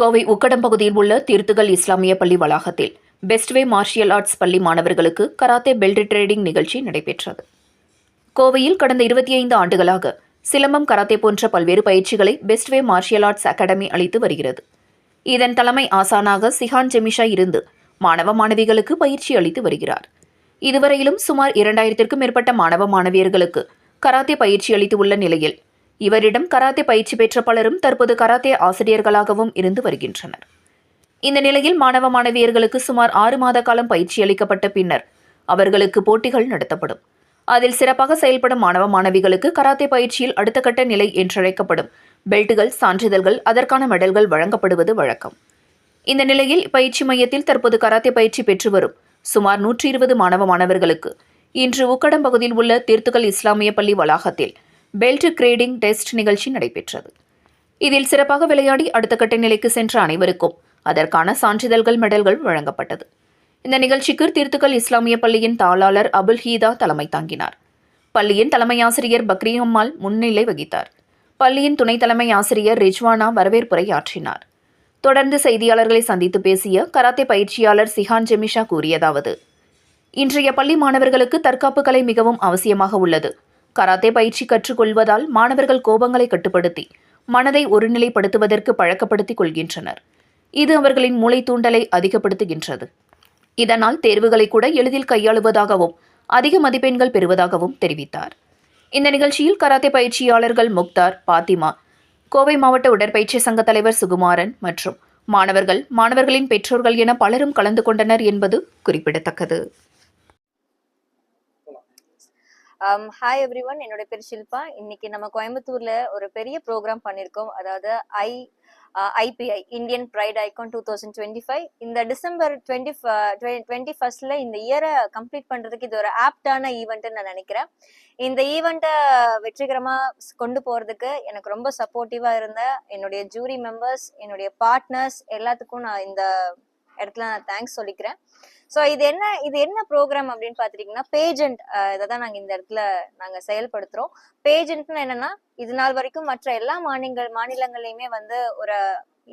கோவை உக்கடம் பகுதியில் உள்ள தீர்த்துகள் இஸ்லாமிய பள்ளி வளாகத்தில் பெஸ்ட்வே மார்ஷியல் ஆர்ட்ஸ் பள்ளி மாணவர்களுக்கு கராத்தே பெல்ட் ட்ரேடிங் நிகழ்ச்சி நடைபெற்றது. கோவையில் கடந்த இருபத்தி ஐந்து ஆண்டுகளாக சிலம்பம் கராத்தே போன்ற பல்வேறு பயிற்சிகளை பெஸ்ட்வே மார்ஷியல் ஆர்ட்ஸ் அகாடமி அளித்து வருகிறது. இதன் தலைமை ஆசானாக சிஹான் ஜெமிஷா இருந்து மாணவ மாணவிகளுக்கு பயிற்சி அளித்து வருகிறார். இதுவரையிலும் சுமார் இரண்டாயிரத்திற்கும் மேற்பட்ட மாணவ மாணவியர்களுக்கு கராத்தே பயிற்சி அளித்து உள்ள நிலையில் இவரிடம் கராத்தே பயிற்சி பெற்ற பலரும் தற்போது கராத்தே ஆசிரியர்களாகவும் இருந்து வருகின்றனர். இந்த நிலையில் மாணவ மாணவியர்களுக்கு சுமார் ஆறு மாத காலம் பயிற்சி அளிக்கப்பட்ட பின்னர் அவர்களுக்கு போட்டிகள் நடத்தப்படும். அதில் சிறப்பாக செயல்படும் மாணவ மாணவிகளுக்கு கராத்தே பயிற்சியில் அடுத்த கட்ட நிலை என்றழைக்கப்படும். பெல்ட்டுகள் சான்றிதழ்கள் அதற்கான மெடல்கள் வழங்கப்படுவது வழக்கம். இந்த நிலையில் பயிற்சி மையத்தில் தற்போது கராத்தே பயிற்சி பெற்று வரும் சுமார் நூற்றி இருபது மாணவ மாணவர்களுக்கு இன்று உக்கடம் பகுதியில் உள்ள தீர்த்துகள் இஸ்லாமிய பள்ளி வளாகத்தில் பெல்ட் கிரேடிங் டெஸ்ட் நிகழ்ச்சி நடைபெற்றது. இதில் சிறப்பாக விளையாடி அடுத்த கட்ட நிலைக்கு சென்ற அனைவருக்கும் அதற்கான சான்றிதழ்கள் மெடல்கள் வழங்கப்பட்டது. இந்த நிகழ்ச்சிக்கு தீர்த்துக்கள் இஸ்லாமிய பள்ளியின் தாளாளர் அபுல் ஹீதா தலைமை தாங்கினார். பள்ளியின் தலைமை ஆசிரியர் பக்ரியம்மாள் முன்னிலை வகித்தார். பள்ளியின் துணை தலைமை ஆசிரியர் ரிஜ்வானா வரவேற்புரை ஆற்றினார். தொடர்ந்து செய்தியாளர்களை சந்தித்து பேசிய கராத்தே பயிற்சியாளர் சிஹான் ஜெமிஷா கூறியதாவது இன்றைய பள்ளி மாணவர்களுக்கு தற்காப்பு கலை மிகவும் அவசியமாக உள்ளது. கராத்தே பயிற்சி கற்றுக்கொள்வதால் மாணவர்கள் கோபங்களை கட்டுப்படுத்தி மனதை ஒருநிலைப்படுத்துவதற்கு பழக்கப்படுத்திக் கொள்கின்றனர். இது அவர்களின் மூளை தூண்டலை அதிகப்படுத்துகின்றது. இதனால் தேர்வுகளை கூட எளிதில் கையாளுவதாகவும் அதிக மதிப்பெண்கள் பெறுவதாகவும் தெரிவித்தார். இந்த நிகழ்ச்சியில் கராத்தே பயிற்சியாளர்கள் முக்தார் பாத்திமா கோவை மாவட்ட உடற்பயிற்சி சங்க தலைவர் சுகுமாரன் மற்றும் மாணவர்கள் மாணவர்களின் பெற்றோர்கள் என பலரும் கலந்து கொண்டனர் என்பது குறிப்பிடத்தக்கது. ஹாய் எவ்ரி ஒன் என்னோட பேர் ஷில்பா. இன்னைக்கு நம்ம கோயம்புத்தூர்ல ஒரு பெரிய ப்ரோக்ராம் பண்ணியிருக்கோம் அதாவது I IPI Indian pride icon two thousand twenty five இந்த டிசம்பர் டுவெண்ட்டி டுவெண்ட்டி ஃபர்ஸ்ட்ல இந்த இயரை கம்ப்ளீட் பண்றதுக்கு இது ஒரு ஆப்டான ஈவெண்ட்னு நான் நினைக்கிறேன். இந்த ஈவெண்ட்டை வெற்றிகரமா கொண்டு போறதுக்கு எனக்கு ரொம்ப சப்போர்ட்டிவா இருந்த என்னுடைய ஜூரி மெம்பர்ஸ் என்னுடைய பார்ட்னர்ஸ் எல்லாத்துக்கும் நான் இந்த இடத்துல நான் தேங்க்ஸ் சொல்லிக்கிறேன். ஸோ இது என்ன இது என்ன ப்ரோக்ராம் அப்படின்னு பார்த்துட்டிங்கன்னா பேஜெண்ட் இதை தான் நாங்கள் இந்த இடத்துல நாங்கள் செயல்படுத்துகிறோம் பேஜெண்ட்னு என்னன்னா இது நாள் வரைக்கும் மற்ற எல்லா மாநிலங்கள் மாநிலங்கள்லையுமே வந்து ஒரு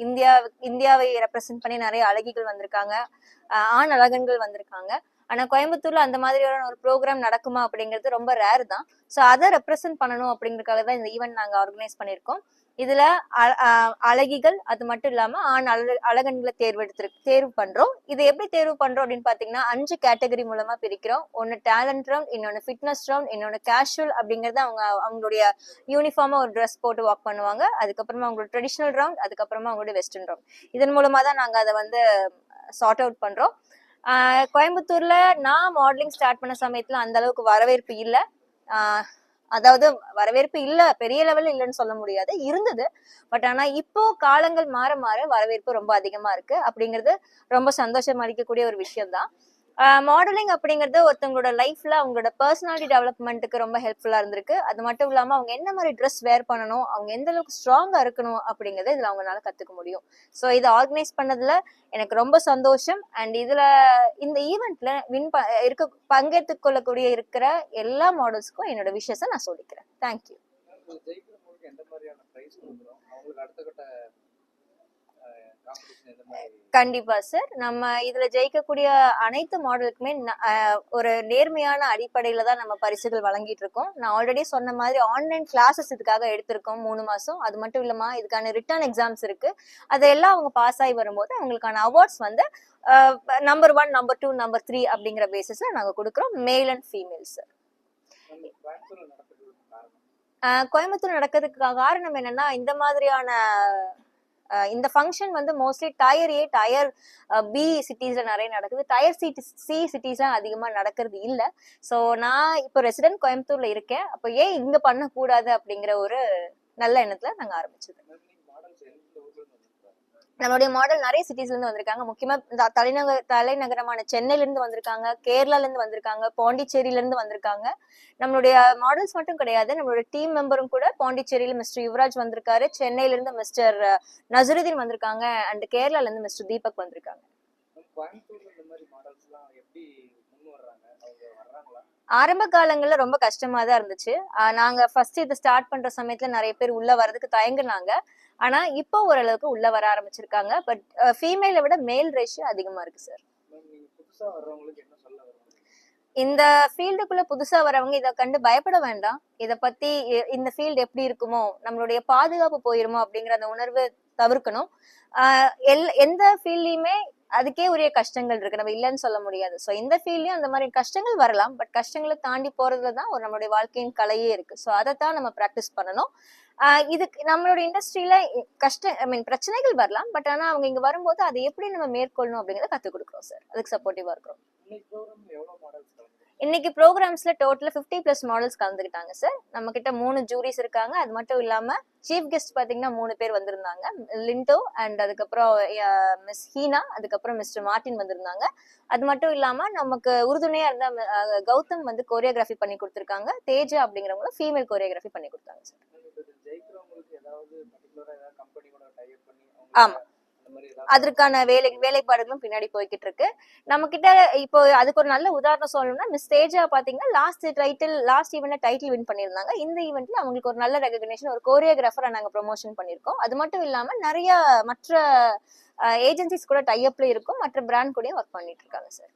இந்தியா இந்தியாவை ரெப்ரசென்ட் பண்ணி நிறைய அழகிகள் வந்திருக்காங்க. ஆண் அழகன்கள் வந்திருக்காங்க. ஆனா கோயம்புத்தூர்ல அந்த மாதிரியான ஒரு ப்ரோக்ராம் நடக்குமா அப்படிங்கிறது ரொம்ப ரேர் தான். ஸோ அதை ரெப்ரசென்ட் பண்ணணும் அப்படிங்கறதுக்காக தான் இந்த ஈவெண்ட் நாங்கள் ஆர்கனைஸ் பண்ணியிருக்கோம். இதுல அ- அழகிகள் அது மட்டும் இல்லாம ஆண் அழ அழகன்களை தேர்வெடுத்து தேர்வு பண்றோம். இது எப்படி தேர்வு பண்றோம் அப்படின்னு பாத்தீங்கன்னா அஞ்சு கேட்டகரி மூலமா பிரிக்கிறோம். ஒன்னு டேலண்ட் ரவுண்ட் இன்னொன்னு ஃபிட்னஸ் ரவுண்ட் இன்னொன்னு கேஷுவல் அப்படிங்கறது அவங்க அவங்களுடைய யூனிஃபார்மா ஒரு ட்ரெஸ் போட்டு வாக் பண்ணுவாங்க. அதுக்கப்புறமா அவங்களோட ட்ரெடிஷனல் ரவுண்ட் அதுக்கப்புறமா அவங்களோட வெஸ்டர்ன் ரவுண்ட் இதன் மூலமா தான் நாங்க அதை வந்து சார்ட் அவுட் பண்றோம். கோயம்புத்தூர்ல நான் மாடலிங் ஸ்டார்ட் பண்ண சமயத்துல அந்த அளவுக்கு வரவேற்பு இல்லை. அதாவது வரவேற்பு இல்ல பெரிய லெவல்ல இல்லைன்னு சொல்ல முடியாது. இருந்தது. பட் ஆனா இப்போ காலங்கள் மாற மாற வரவேற்பு ரொம்ப அதிகமா இருக்கு. அப்படிங்கிறது ரொம்ப சந்தோஷம் அளிக்கக்கூடிய ஒரு விஷயம் தான் மாடலிங் அப்படிங்கிறது ஒருத்தவங்களோட லைஃப்ல அவங்களோட பர்சனாலிட்டி டெவலப்மெண்ட்டுக்கு ரொம்ப ஹெல்ப்ஃபுல்லா இருந்திருக்கு. அது மட்டும் இல்லாம அவங்க என்ன மாதிரி ட்ரெஸ் வேர் பண்ணணும் அவங்க எந்த அளவுக்கு ஸ்ட்ராங்கா இருக்கணும் அப்படிங்கறத இதுல அவங்களால கத்துக்க முடியும். ஸோ இதை ஆர்கனைஸ் பண்ணதுல எனக்கு ரொம்ப சந்தோஷம். அண்ட் இதுல இந்த ஈவெண்ட்ல வின் இருக்க பங்கேற்றுக் கொள்ளக்கூடிய இருக்கிற எல்லா மாடல்ஸ்க்கும் என்னோட விஷயத்தை நான் சொல்லிக்கிறேன். தேங்க்யூ கண்டிப்பா சார் நம்ம இதுல ஜெயிக்கக்கூடிய அனைத்து மாடலுக்குமே ஒரு நேர்மையான அடிப்படையில தான் நம்ம பரிசுகள் வழங்கிட்டு இருக்கோம். நான் ஆல்ரெடி சொன்ன மாதிரி ஆன்லைன் கிளாஸஸ் இதுக்காக எடுத்திருக்கோம் மூணு மாசம். அது மட்டும் இல்லாம இதுக்கான ரிட்டர்ன் எக்ஸாம்ஸ் இருக்கு. அதெல்லாம் அவங்க பாஸ் ஆகி வரும்போது அவங்களுக்கான அவார்ட்ஸ் வந்து number one number two number three அப்படிங்கிற பேசிஸ்ல நாங்க கொடுக்குறோம். மேல் அண்ட் காரணம். ஆஹ் கோயம்புத்தூர் நடக்கிறதுக்கு காரணம் என்னன்னா இந்த மாதிரியான இந்த ஃபங்க்ஷன் வந்து mostly tier A tier B சிட்டிஸ்ல நிறைய நடக்குது. டயர் சி சி சிட்டிஸ்லாம் அதிகமா நடக்கிறது இல்ல. ஸோ நான் இப்போ ரெசிடென்ட் கோயம்புத்தூர்ல இருக்கேன். அப்போ ஏன் இங்க பண்ணக்கூடாது அப்படிங்கிற ஒரு நல்ல எண்ணத்துல நாங்க ஆரம்பிச்சது மாடல்ஸ் எந்த ஊர்ல இருந்து வந்திருக்காங்க நம்மளுடைய மாடல் நிறைய சிட்டிஸ்ல இருந்து வந்திருக்காங்க. முக்கியமா இந்த தலைநகர் தலைநகரமான சென்னையில இருந்து வந்திருக்காங்க கேரளால இருந்து வந்திருக்காங்க பாண்டிச்சேரியில இருந்து வந்திருக்காங்க. நம்மளுடைய மாடல்ஸ் மட்டும் கிடையாது நம்மளுடைய டீம் மெம்பரும் கூட பாண்டிச்சேரியில மிஸ்டர் யுவராஜ் வந்திருக்காரு சென்னையில இருந்து மிஸ்டர் நசருதீன் வந்திருக்காங்க அண்ட் கேரளால இருந்து மிஸ்டர் தீபக் வந்திருக்காங்க. ஆரம்ப காலங்கள்ல ரொம்ப கஷ்டமா தான் இருந்துச்சு. நாங்கள் நாங்க ஃபர்ஸ்ட் இதை ஸ்டார்ட் பண்ற சமயத்துல நிறைய பேர் உள்ள வர்றதுக்கு தயங்குனாங்க. ஆனா இப்போ ஓரளவுக்கு உள்ள வர ஆரம்பிச்சிருக்காங்க. பட் ஃபீமேலை விட மேல் ரேஷியோ அதிகமா இருக்கு சார் இந்த ஃபீல்டுக்குள்ள புதுசா வரவங்க இதை கண்டு பயப்பட வேண்டாம். இதை பத்தி இந்த ஃபீல்டு எப்படி இருக்குமோ நம்மளுடைய பாதுகாப்பு போயிருமோ அப்படிங்கிற அந்த உணர்வு தவிர்க்கணும். எல் எந்த ஃபீல்ட்லயுமே அதுக்கே உரிய கஷ்டங்கள் இருக்கு. நம்ம இல்லைன்னு சொல்ல முடியாது. ஸோ இந்த ஃபீல்ட்லயும் அந்த மாதிரி கஷ்டங்கள் வரலாம். பட் கஷ்டங்களை தாண்டி போறதுல தான் ஒரு நம்மளுடைய வாழ்க்கையின் கலையே இருக்கு. ஸோ அதை தான் நம்ம ப்ராக்டிஸ் பண்ணணும். இதுக்கு நம்மளோட இண்டஸ்ட்ரியில கஷ்ட ஐ மீன் பிரச்சனைகள் வரலாம். பட் ஆனா அவங்க இங்க வரும்போது அதை எப்படி நம்ம மேற்கொள்ளணும் அப்படிங்கறத கத்துக் கொடுக்குறோம் சார் அதுக்கு சப்போர்ட்டிவா இருக்கிறோம். இன்னைக்கு ப்ரோக்ராம்ஸ்ல டோட்டலா 50 பிளஸ் மாடல்ஸ் கலந்துக்கிட்டாங்க சார் நம்ம கிட்ட மூணு ஜூரிஸ் இருக்காங்க. அது மட்டும் இல்லாம சீஃப் கெஸ்ட் பாத்தீங்கன்னா மூணு பேர் வந்திருந்தாங்க. லிண்டோ அண்ட் அதுக்கப்புறம் மிஸ் ஹீனா அதுக்கப்புறம் மிஸ்டர் மார்டின் வந்திருந்தாங்க. அது மட்டும் இல்லாம நமக்கு உறுதுணையா இருந்த கௌதம் வந்து கோரியோகிராஃபி பண்ணி கொடுத்திருக்காங்க. தேஜா அப்படிங்கிறவங்களும் ஃபீமேல் கோரியோகிராஃபி பண்ணி கொடுத்தாங்க சார் ஆமா. அதற்கான வேலை வேலைப்பாடுகளும் பின்னாடி போய்கிட்டு இருக்கு நம்ம கிட்ட இப்போ அதுக்கு ஒரு நல்ல உதாரணம் சொல்லணும்னா மிஸ் தேஜா பாத்தீங்கன்னா லாஸ்ட் டைட்டில் லாஸ்ட் ஈவெண்ட்ல டைட்டில் வின் பண்ணியிருந்தாங்க. இந்த ஈவெண்ட்ல அவங்களுக்கு ஒரு நல்ல ரெகக்னேஷன் ஒரு கோரியோகிராஃபரை நாங்க ப்ரொமோஷன் பண்ணியிருக்கோம். அது மட்டும் இல்லாம நிறைய மற்ற ஏஜென்சிஸ் கூட டைப்ல இருக்கும். மற்ற பிராண்ட் கூடயும் ஒர்க் பண்ணிட்டு இருக்காங்க சார்